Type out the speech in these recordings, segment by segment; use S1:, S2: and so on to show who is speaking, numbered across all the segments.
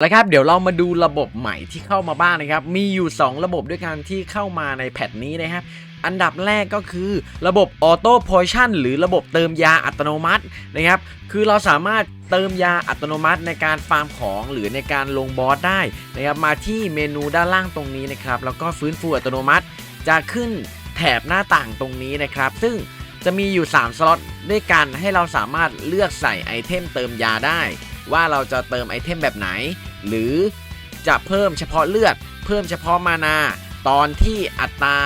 S1: แล้วครับเดี๋ยวเรามาดูระบบใหม่ที่เข้ามาบ้างนะครับ มีอยู่ 2 ระบบด้วยกันที่เข้ามาในแพทนี้นะครับอันดับแรกก็คือระบบออโต้พอยชั่นหรือระบบเติมยาอัตโนมัตินะครับ คือเราสามารถเติมยาอัตโนมัติในการฟาร์มของหรือในการลงบอสได้นะครับมาที่เมนูด้านล่างตรงนี้นะครับ แล้วก็ฟื้นฟูอัตโนมัติ จะขึ้นแถบหน้าต่างตรงนี้นะครับ ซึ่งจะมีอยู่ 3 สล็อตด้วยกันให้เราสามารถเลือกใส่ไอเทมเติมยาได้ ว่าเราจะเติมไอเทมแบบไหน หรือจะเพิ่มเฉพาะเลือด เพิ่มเฉพาะมานา ตอนที่อัตรา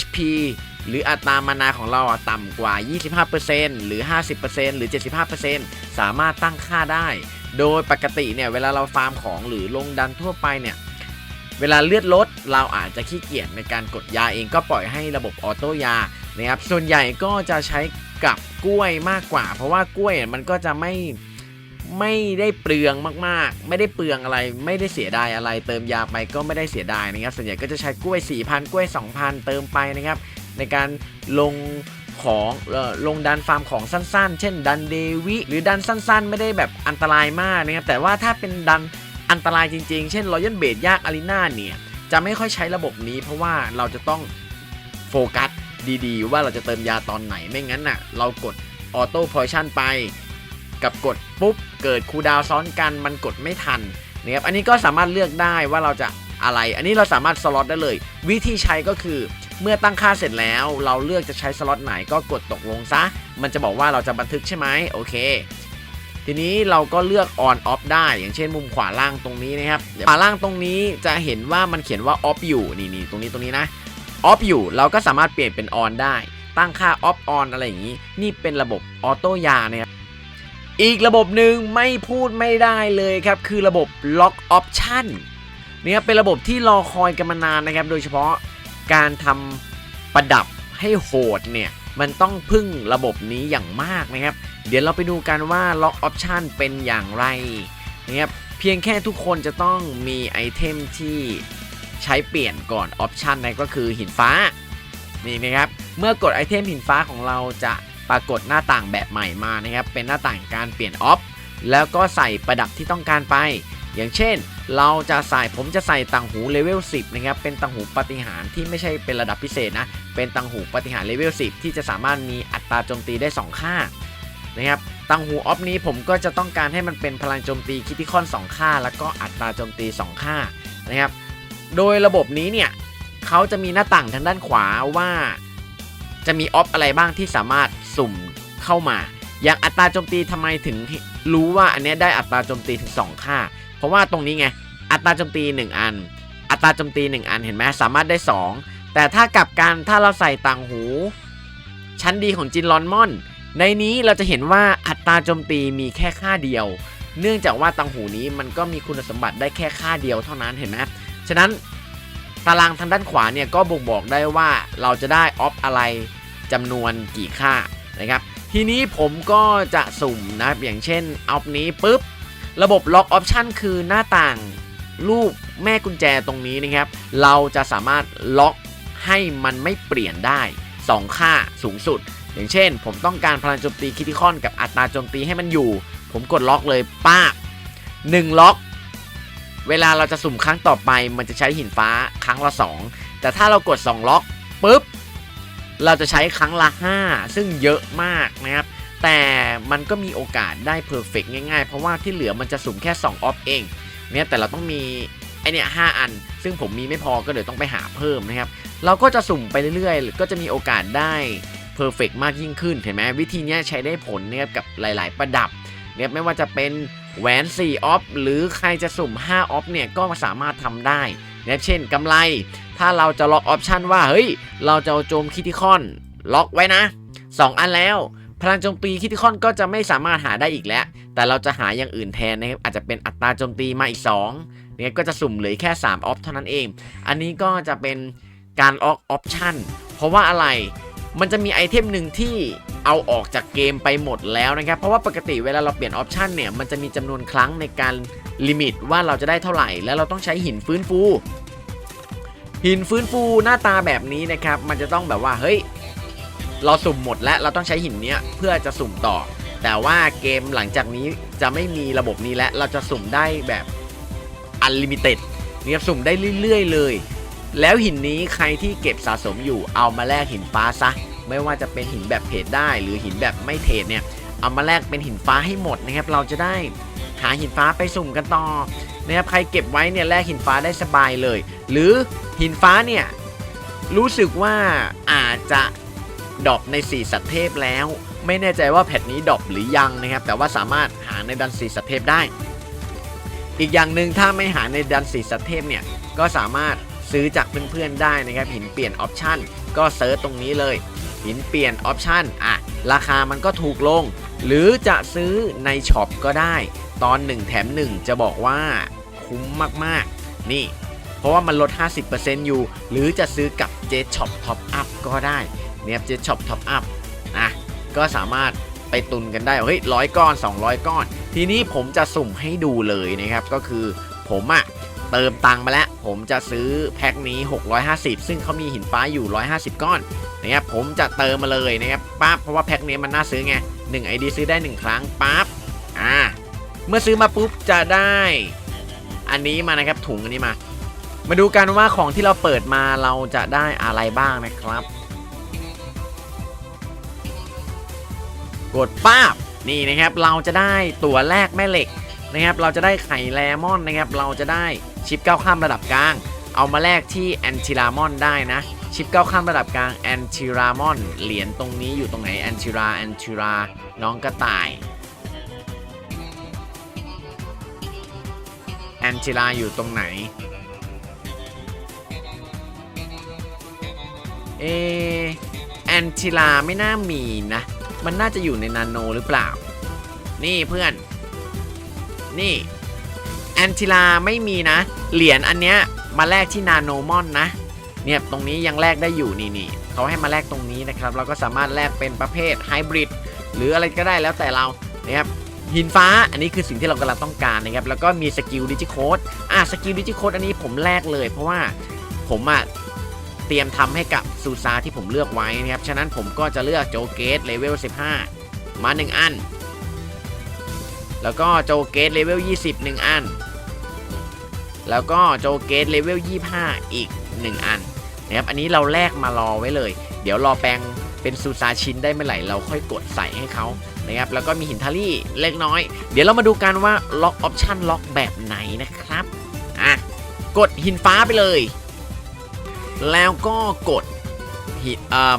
S1: HP หรืออัตรามานาของเราต่ำกว่า 25%หรือ 50%หรือ 75%สามารถตั้งค่าได้ โดยปกติเนี่ยเวลาเราฟาร์มของหรือลงดันทั่วไปเนี่ยเวลาเลือดลดเราอาจจะขี้เกียจในการกดยาเองก็ปล่อยให้ระบบออโต้ยานะครับส่วนใหญ่ก็จะใช้กับกล้วยมากกว่า เพราะว่ากล้วยมันก็จะไม่ ไม่ได้เปลืองมากๆ ไม่ได้เปลืองอะไร ไม่ได้เสียดายอะไร เติมยาไปก็ไม่ได้เสียดายนะครับ ส่วนใหญ่ก็จะใช้กล้วย 4,000 กล้วย 2,000 เติมไปนะครับ ในการลงของลงดันฟาร์มของสั้นๆ เช่น ดันเดวิ หรือดันสั้นๆ ไม่ได้แบบอันตรายมากนะครับ แต่ว่าถ้าเป็นดันอันตรายจริงๆ เช่นรอยัลเบดยากอารีนาเนี่ย จะไม่ค่อยใช้ระบบนี้ เพราะว่าเราจะต้องโฟกัสดีๆ ว่าเราจะเติมยาตอนไหน ไม่งั้นน่ะ เรากดออโต้พอยชั่นไป กับกดปุ๊บเกิดคูดาวซ้อนกันมันกดไม่ทันนะครับอันนี้ก็สามารถเลือกได้ว่าเราจะอะไร อันนี้เราสามารถสล็อตได้เลย วิธีใช้ก็คือเมื่อตั้งค่าเสร็จแล้ว เราเลือกจะใช้สล็อตไหนก็กดตกลงซะ มันจะบอกว่าเราจะบันทึกใช่ไหมโอเค ทีนี้เราก็เลือก on off ได้ อย่างเช่นมุมขวาล่างตรงนี้นะครับขวาล่างตรงนี้จะเห็นว่ามันเขียนว่า off อยู่นี่นี่ตรงนี้ตรงนี้นะ off อยู่เราก็สามารถเปลี่ยนเป็น on ได้ ตั้งค่า off on อะไรอย่างนี้ นี่เป็นระบบออโต้ยานะครับ อีกระบบหนึ่งไม่พูดไม่ได้เลยครับ คือระบบ lock option เนี่ยเป็นระบบที่รอคอยกันมานานนะครับ โดยเฉพาะการทำประดับให้โหดเนี่ยมันต้องพึ่งระบบนี้อย่างมากนะครับ เดี๋ยวเราไปดูกันว่า Lock Option เป็นอย่างไรนะครับเพียงแค่ทุกคนจะต้องมีไอเทมที่ใช้เปลี่ยนก่อน Option นั่นก็คือหินฟ้านี่นะครับ เมื่อกดไอเทมหินฟ้าของเราจะ ปรากฏหน้าต่างแบบใหม่มานะครับ เป็นหน้าต่างการเปลี่ยนออฟแล้วก็ใส่ประดับที่ต้องการไป อย่างเช่น เราจะใส่ผมจะใส่ต่างหูเลเวล 10 นะครับ เป็นต่างหูปฏิหารที่ไม่ใช่เป็นระดับพิเศษนะ เป็นต่างหูปฏิหารเลเวล 10 ที่จะสามารถมีอัตราโจมตีได้ 2 ค่านะครับตังหูออฟนี้ผมก็จะต้องการให้มันเป็นพลังโจมตีคิติคอน 2 ค่า แล้วก็อัตราโจมตี 2 ค่านะครับ โดยระบบนี้เนี่ยเขาจะมีหน้าต่างทางด้านขวาว่า จะมีออฟอะไรบ้างที่สามารถ สุ่มเข้ามา อย่างอัตราโจมตีทำไมถึงรู้ว่าอันนี้ได้อัตราโจมตีถึง 2 ค่า เพราะว่าตรงนี้ไงอัตราโจมตี 1 อัน อัตราโจมตี 1 อันเห็นไหมสามารถได้ 2 แต่ถ้ากลับกันถ้าเราใส่ต่างหู ชั้นดีของจินลอนมอน ในนี้เราจะเห็นว่าอัตราโจมตีมีแค่ค่าเดียว เนื่องจากว่าตังหูนี้มันก็มีคุณสมบัติได้แค่ค่าเดียวเท่านั้นเห็นไหมฉะนั้นตารางทางด้านขวาเนี่ยก็บ่งบอกได้ว่าเราจะได้ออฟอะไรจำนวนกี่ค่า นะครับทีนี้ผมก็จะสุ่มนะครับอย่างเช่นออฟนี้ปุ๊บ ระบบล็อกออปชันคือหน้าต่างรูปแม่กุญแจตรงนี้นะครับ เราจะสามารถล็อกให้มันไม่เปลี่ยนได้ 2 ค่าสูงสุด อย่างเช่น ผมต้องการพลังโจมตีคิติคอนกับอัตราโจมตีให้มันอยู่ ผมกดล็อกเลยป้า1ล็อก เวลาเราจะสุ่มครั้งต่อไป มันจะใช้หินฟ้าครั้งละ 2 แต่ถ้าเรากด 2 ล็อกปุ๊บ เราจะใช้ครั้งละ 5 ซึ่งเยอะมากนะครับ แต่มันก็มีโอกาสได้เพอร์เฟกง่ายๆ เพราะว่าที่เหลือมันจะสุ่มแค่ 2 ออฟเอง เนี่ยแต่เราต้องมีไอเนี่ยหอัน ซึ่งผมมีไม่พอก็เดี๋ยวต้องไปหาเพิ่มนะครับ เราก็จะสุ่มไปเรื่อยๆ ก็จะมีโอกาสได้เพอร์เฟกมากยิ่งขึ้น เห็นไหมวิธีนี้ใช้ได้ผลนะครับกับหลาย ๆ ประดับเนี่ยไม่ว่าจะเป็นแหวน4ออฟหรือใครจะสุ่ม5ออฟเนี่ยก็สามารถทำได้นะเช่นกำไร ถ้าเราจะล็อกออปชันว่าเฮ้ยเราจะเอาโจมคิติคอนล็อกไว้นะ 2 อันแล้ว พลังโจมตีคิติคอนก็จะไม่สามารถหาได้อีกแล้ว แต่เราจะหาอย่างอื่นแทนนะครับอาจจะเป็นอัตราโจมตีมาอีก2เนี่ยก็จะสุ่มเหลือแค่3ออฟเท่านั้นเอง อันนี้ก็จะเป็นการออกออปชันเพราะว่าอะไรมันจะมีไอเทมหนึ่งที่เอาออกจากเกมไปหมดแล้วนะครับ เพราะว่าปกติเวลาเราเปลี่ยนออปชันเนี่ย มันจะมีจำนวนครั้งในการลิมิตว่าเราจะได้เท่าไหร่ แล้วเราต้องใช้หินฟื้นฟู หินฟื้นฟูหน้าตาแบบนี้นะครับ มันจะต้องแบบว่าเฮ้ย เราสุ่มหมดแล้วเราต้องใช้หินเนี้ยเพื่อจะสุ่มต่อ แต่ว่าเกมหลังจากนี้จะไม่มีระบบนี้แล้วเราจะสุ่มได้แบบอันลิมิเต็ดนะครับสุ่มได้เรื่อยๆเลย แล้วหินนี้ใครที่เก็บสะสมอยู่เอามาแลกหินฟ้าซะไม่ว่าจะเป็นหินแบบเทรดได้หรือหินแบบไม่เทรดเนี่ยเอามาแลกเป็นหินฟ้าให้หมดนะครับ เราจะได้หาหินฟ้าไปสุ่มกันต่อ นะครับใครเก็บไว้เนี่ยแลกหินฟ้าได้สบายเลย หรือหินฟ้าเนี่ยรู้สึกว่าอาจจะดรอปในสีสัตว์เทพแล้ว ไม่แน่ใจว่าแพทนี้ดรอปหรือยังนะครับ แต่ว่าสามารถหาในดันสีสัตว์เทพได้ อีกอย่างหนึ่งถ้าไม่หาในดันสีสัตว์เทพเนี่ยก็สามารถซื้อจากเพื่อนๆได้นะครับหินเปลี่ยนออปชันก็เซิร์ชตรงนี้เลยหินเปลี่ยนออปชันอะราคามันก็ถูกลง หรือจะซื้อในช็อปก็ได้ ตอน 1 แถม 1 จะบอกว่า คุ้มมากๆ นี่ เพราะว่ามันลด 50%อยู่ หรือจะซื้อกับเจ Shop Top Up ก็ได้เนี่ยเจ Shop Top Up อะก็สามารถไปตุนกันได้เฮ้ยร้อยก้อน 200 ก้อน ทีนี้ผมจะสุ่มให้ดูเลยนะครับ ก็คือผมอะเติมตังค์มาแล้ว ผมจะซื้อแพ็คนี้ 650 ซึ่งเขามีหินฟ้าอยู่ 150 ก้อนนะครับผมจะเติมมาเลยนะครับปั๊บเพราะว่าแพ็คนี้มันน่าซื้อไง1 ID ซื้อได้ 1 ครั้งปั๊บอ่าเมื่อซื้อมาปุ๊บจะได้ อันนี้มานะครับถุงอันนี้มา มาดูกันว่าของที่เราเปิดมาเราจะได้อะไรบ้างนะครับ กดป้าบนี่นะครับเราจะได้ตัวแรกแม่เหล็กนะครับ เราจะได้ไข่แลมอนนะครับ เราจะได้ชิปก้าข้ามระดับกลาง เอามาแลกที่แอนชิรามอนได้นะชิปก้าข้ามระดับกลางแอนชิรามอนเหรียญตรงนี้อยู่ตรงไหนแอนชิราแอนชิราน้องกระต่าย อนชิราอยู่ตรงไหน เอแอนชิลาไม่น่ามีนะ มันน่าจะอยู่ในนาโนหรือเปล่า นี่เพื่อน นี่แอนชิลาไม่มีนะ เหรียญอันเนี้ยมาแลกที่นาโนมอนนะ เนี่ยตรงนี้ยังแลกได้อยู่นี่นี่เขาให้มาแลกตรงนี้นะครับ เราก็สามารถแลกเป็นประเภทไฮบริดหรืออะไรก็ได้แล้วแต่เรานะครับ หินฟ้าอันนี้คือสิ่งที่เรากำลังต้องการนะครับแล้วก็มีสกิลดิจิโคดอะสกิลดิจิโคดอันนี้ผมแลกเลย เพราะว่าผมอะเตรียมทำให้กับซูซาที่ผมเลือกไว้นะครับฉะนั้นผมก็จะเลือกโจเกตเลเวล15 มา 1 อัน แล้วก็โจเกตเลเวล20 1 อัน แล้วก็โจเกตเลเวล25 อีก 1 อันนะครับอันนี้เราแลกมารอไว้เลย เดี๋ยวรอแปลงเป็นซูซาชิ้นได้เมื่อไหร่เราค่อยกดใส่ให้เขา นะครับ แล้วก็มีหินทารี่เล็กน้อย เดี๋ยวเรามาดูกันว่าล็อกออปชันล็อกแบบไหนนะครับ อะ กดหินฟ้าไปเลย แล้วก็กดหิน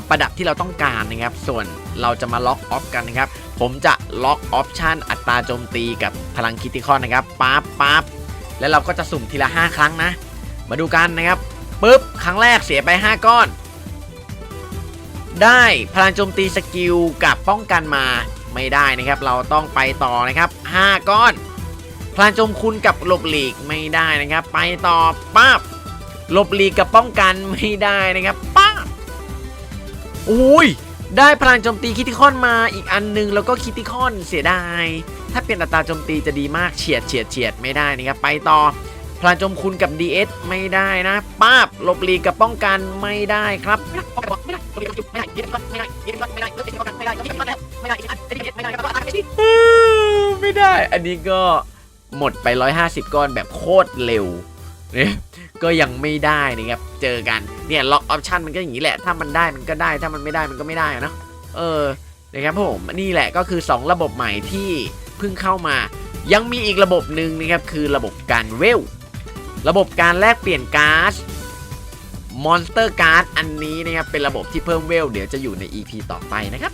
S1: ประดับที่เราต้องการนะครับ ส่วนเราจะมาล็อกออฟกันนะครับ ผมจะล็อกออปชันอัตราโจมตีกับพลังคิติคอนนะครับปั๊บปั๊บแล้วเราก็จะสุ่มทีละ 5 ครั้งนะ มาดูกันนะครับปุ๊บ ครั้งแรกเสียไป 5 ก้อน ได้พลังโจมตีสกิลกับป้องกันมา ไม่ได้นะครับ เราต้องไปต่อนะครับ 5 ก้อน พลังโจมคุณกับหลบหลีกไม่ได้นะครับ ไปต่อปั๊บหลบหลีกกับป้องกันไม่ได้นะครับป้าบอุ้ยได้พลังโจมตีคิติคอนมาอีกอันหนึงแล้วก็คิติคอนเสียดาย ถ้าเป็นอัตราโจมตีจะดีมากเฉียดเฉียดเฉียดไม่ได้นะครับ ไปต่อพลังโจมคุณกับ DS ไม่ได้นะป้าบหลบหลีกกับป้องกันไม่ได้ครับไม่ได้ ไม่ได้ อันนี้ก็หมดไป 150 ก้อนแบบโคตรเร็วเนี่ยก็ยังไม่ได้นะครับ เจอกัน เนี่ยล็อกออปชันมันก็อย่างนี้แหละ ถ้ามันได้มันก็ได้ ถ้ามันไม่ได้มันก็ไม่ได้นะเออ นะครับผม นี่แหละก็คือ 2 ระบบใหม่ที่เพิ่งเข้ามา ยังมีอีกระบบหนึ่งนะครับ คือระบบการเวล ระบบการแลกเปลี่ยนการ์ดมอนสเตอร์การ์ดอันนี้นะครับ เป็นระบบที่เพิ่มเวล เดี๋ยวจะอยู่ใน EP ต่อไปนะครับ